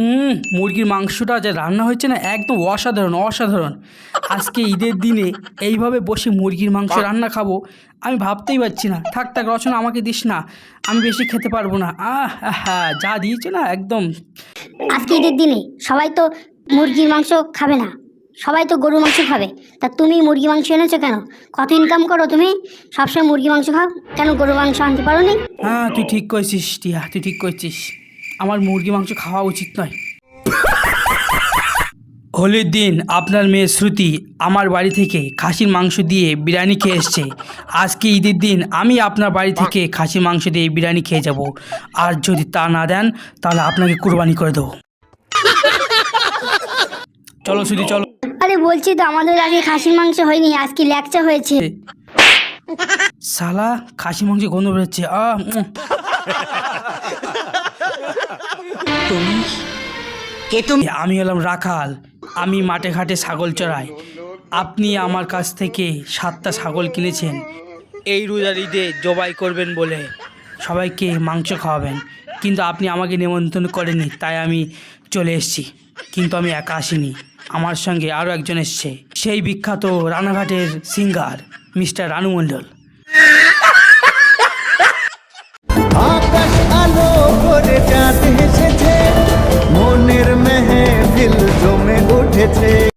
হুম মুরগির মাংসটা যে রান্না হয়েছে না একদম অসাধারণ অসাধারণ। আজকে ঈদের দিনে এইভাবে বসে মুরগির মাংস রান্না খাব আমি ভাবতেই পারছি না। থাক থাক রচনা আমাকে দিস না আমি বেশি খেতে পারব না। আহ হ্যাঁ যা দিয়েছে না একদম। আজকে ঈদের দিনে সবাই তো মুরগির মাংস খাবে না সবাই তো গরুর মাংস খাবে। তা তুমি মুরগি মাংস এনেছো কেন? কত ইনকাম করো তুমি? সবসময় মুরগি মাংস খাও? কেন গরুর মাংস আনতে পারো নি হ্যাঁ তুই ঠিক করেছিস টিয়া তুই ঠিক করেছিস আমার মুরগি মাংস খাওয়া উচিত নয়। হোলির দিন আপনার মেয়ে শ্রুতি আমার বাড়ি থেকে খাসির মাংস দিয়ে বিরিয়ানি খেয়ে এসছে। আজকে ঈদের দিন আমি আপনার বাড়ি থেকে খাসির মাংস দিয়ে বিরিয়ানি খেয়ে যাব। আর যদি তা না দেন তাহলে আপনাকে কুরবানি করে দেবো। চলো শ্রুতি চলো। আরে বলছি তো আমাদের আগে খাসির মাংস হয়নি আজকে ল্যাকচা হয়েছে। সালা খাসি মাংস গন্ধ বেরোচ্ছে আহ। তুমি? কে তুমি? আমি হলাম রাখাল। আমি মাঠে ঘাটে ছাগল চড়াই। আপনি আমার কাছ থেকে সাতটা ছাগল কিনেছেন। এই রোজার ঈদে জবাই করবেন বলে সবাইকে মাংস খাওয়াবেন। কিন্তু আপনি আমাকে নিমন্ত্রণ করেননি, তাই আমি চলে এসেছি। কিন্তু আমি একা আসিনি। আমার সঙ্গে আরও একজন এসছে। সেই বিখ্যাত রানাঘাটের সিঙ্গার, মিস্টার রানু মণ্ডল। বেঁধেছে